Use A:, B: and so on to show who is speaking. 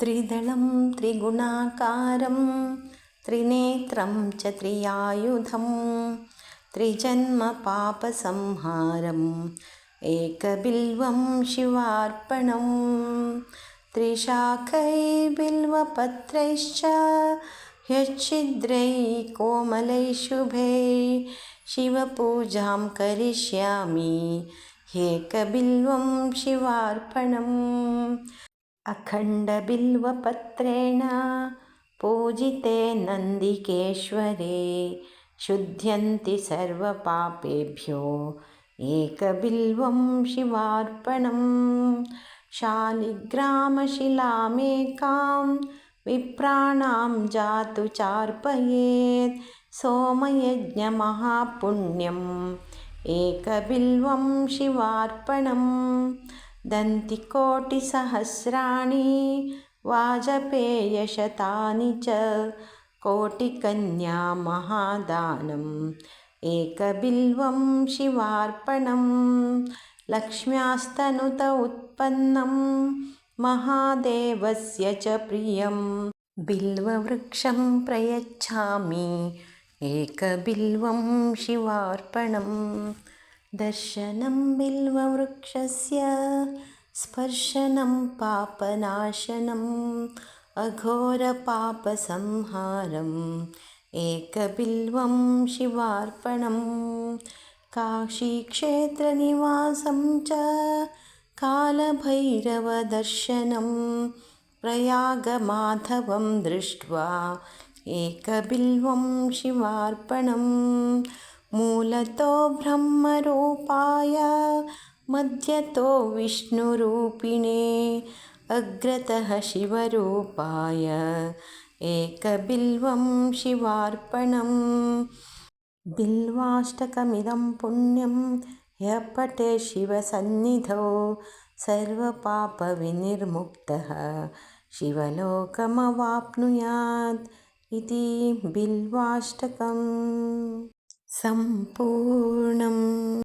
A: त्रिदलं त्रिगुणाकारं त्रिनेत्रं च त्रियायुधं त्रिजन्मपापसंहारम् एकबिल्वं शिवार्पणं त्रिशाखैर्बिल्वपत्रैश्च ह्यच्छिद्रैः कोमलैः शुभैः शिवपूजां करिष्यामि ह्येकबिल्वं शिवार्पणम् अखण्डबिल्वपत्रेण पूजिते नन्दिकेश्वरे शुध्यन्ति सर्वपापेभ्यो एकबिल्वं शिवार्पणं। शालिग्रामशिलामेकां विप्राणां जातु चार्पयेत् सोमयज्ञमहापुण्यम् एकबिल्वं शिवार्पणम् दन्तिकोटिसहस्राणि वाजपेयशतानि च कोटिकन्या महादानम् एकबिल्वं शिवार्पणं लक्ष्म्यास्तनुत उत्पन्नं महादेवस्य च प्रियं बिल्ववृक्षं प्रयच्छामि एकबिल्वं शिवार्पणम् दर्शनं बिल्ववृक्षस्य स्पर्शनं पापनाशनम् अघोरपापसंहारम् एकबिल्वं शिवार्पणं काशीक्षेत्रनिवासं च कालभैरवदर्शनं प्रयागमाधवं दृष्ट्वा एकबिल्वं शिवार्पणम् मूलतो ब्रह्मरूपाय मध्यतो विष्णुरूपिणे अग्रतः शिवरूपाय एकबिल्वं शिवार्पणम्। बिल्वाष्टकमिदं पुण्यं यः पठे शिवसन्निधौ सर्वपापविनिर्मुक्तः शिवलोकमवाप्नुयात् इति बिल्वाष्टकम् सम्पूर्णम्